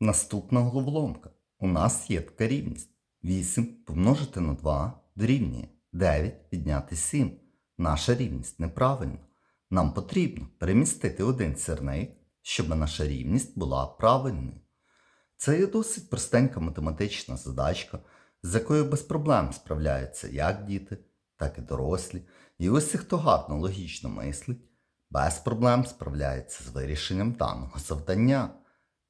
Наступна головоломка. У нас є така рівність. 8 помножити на 2 дорівнює 9 відняти 7. Наша рівність неправильна. Нам потрібно перемістити один сірник, щоб наша рівність була правильною. Це є досить простенька математична задачка, з якою без проблем справляються як діти, так і дорослі. І усі, хто гарно логічно мислить, без проблем справляється з вирішенням даного завдання.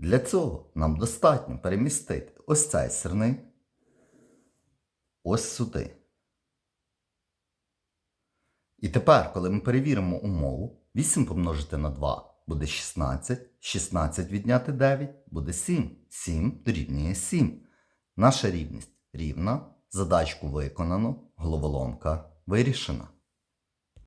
Для цього нам достатньо перемістити ось цей сирник ось сюди. І тепер, коли ми перевіримо умову, 8 помножити на 2 буде 16, 16 відняти 9 буде 7, 7 дорівнює 7. Наша рівність рівна, задачку виконано, головоломка вирішена.